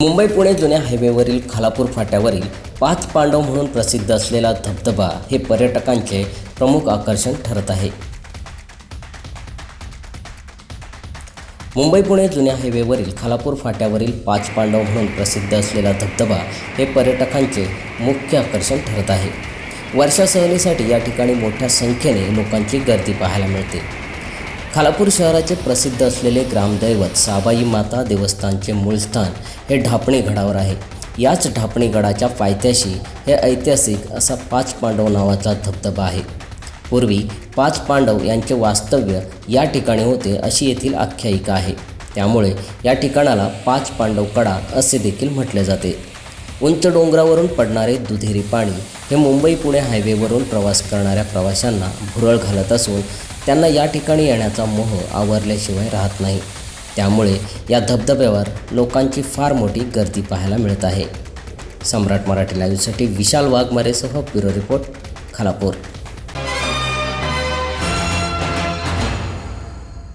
मुंबई पुणे जुन्या हायवेवरील खालापूर फाट्यावरील पाच पांडव म्हणून प्रसिद्ध असलेला धबधबा हे पर्यटकांचे प्रमुख आकर्षण ठरत आहे. मुंबई पुणे जुन्या हायवेवरील खालापूर फाट्यावरील पाच पांडव म्हणून प्रसिद्ध असलेला धबधबा हे पर्यटकांचे मुख्य आकर्षण ठरत आहे. वर्षा सहलीसाठी या ठिकाणी मोठ्या संख्येने लोकांची गर्दी पाहायला मिळते. खालापूर शहराचे प्रसिद्ध असलेले ग्रामदैवत साबाई माता देवस्थानचे मूळ स्थान हे ढापणी गडावर आहे. याच ढापणी गडाच्या पायथ्याशी हे ऐतिहासिक असा पाच पांडव नावाचा धबधबा आहे. पूर्वी पाच पांडव यांचे वास्तव्य या ठिकाणी होते अशी येथील आख्यायिका आहे. त्यामुळे या ठिकाणाला पाच पांडव कडा असे देखील म्हटले जाते. उंच डोंगरावरून पडणारे दुधेरी पाणी हे मुंबई पुणे हायवेवरून प्रवास करणाऱ्या प्रवाशांना भुरळ घालत असून त्यांना या ठिकाणी येण्याचा मोह आवरल्याशिवाय राहत नाही. त्यामुळे या धबधब्यावर लोकांची फार मोठी गर्दी पाहायला मिळत आहे. सम्राट मराठी लाईव्हसाठी विशाल वाघमारेसह ब्युरो रिपोर्ट खालापूर.